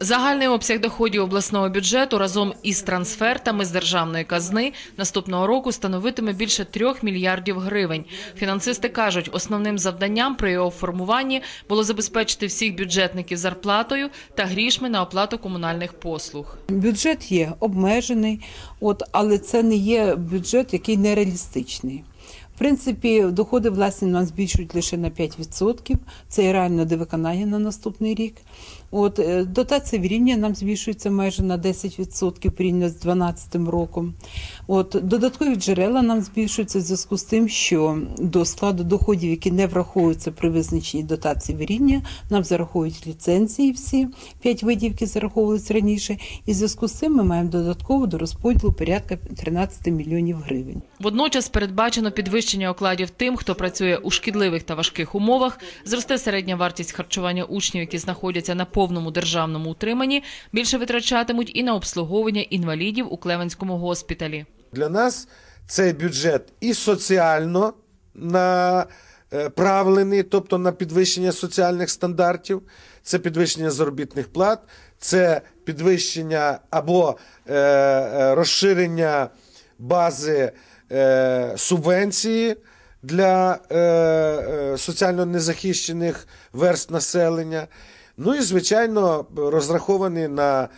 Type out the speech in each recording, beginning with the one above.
Загальний обсяг доходів обласного бюджету разом із трансфертами з державної казни наступного року становитиме більше трьох мільярдів гривень. Фінансисти кажуть, основним завданням при його формуванні було забезпечити всіх бюджетників зарплатою та грішми на оплату комунальних послуг. Бюджет є обмежений, от, але це не є бюджет, який нереалістичний. Принципі, доходи власні нам збільшують лише на 5%. Це є реально до виконання на наступний рік. От, е, дотація в рівні нам збільшується майже на 10% порівняно з 2012 роком. От, додаткові джерела нам збільшуються в зв'язку з тим, що до складу доходів, які не враховуються при визначенні дотації в рівні, нам зараховують ліцензії всі, 5 видів, які зараховувалися раніше. І в зв'язку з цим ми маємо додатково до розподілу порядка 13 мільйонів гривень. Водночас передбачено підвищення окладів тим, хто працює у шкідливих та важких умовах, зросте середня вартість харчування учнів, які знаходяться на повному державному утриманні, більше витрачатимуть і на обслуговування інвалідів у Клевенському госпіталі. Для нас цей бюджет і соціально направлений, тобто на підвищення соціальних стандартів, це підвищення заробітних плат, це підвищення або е, е, розширення бази е, субвенції для е, е, соціально незахищених верст населення. Ну і, звичайно, розрахований на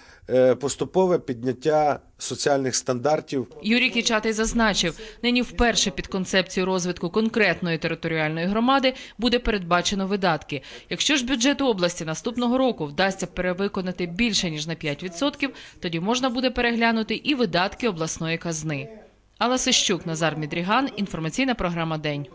поступове підняття соціальних стандартів Юрій Кічатий зазначив, нині вперше під концепцію розвитку конкретної територіальної громади буде передбачено видатки. Якщо ж бюджету області наступного року вдасться перевиконати більше ніж на 5%, тоді можна буде переглянути і видатки обласної казни. Алла Сищук, Назар Мідріган, інформаційна програма День.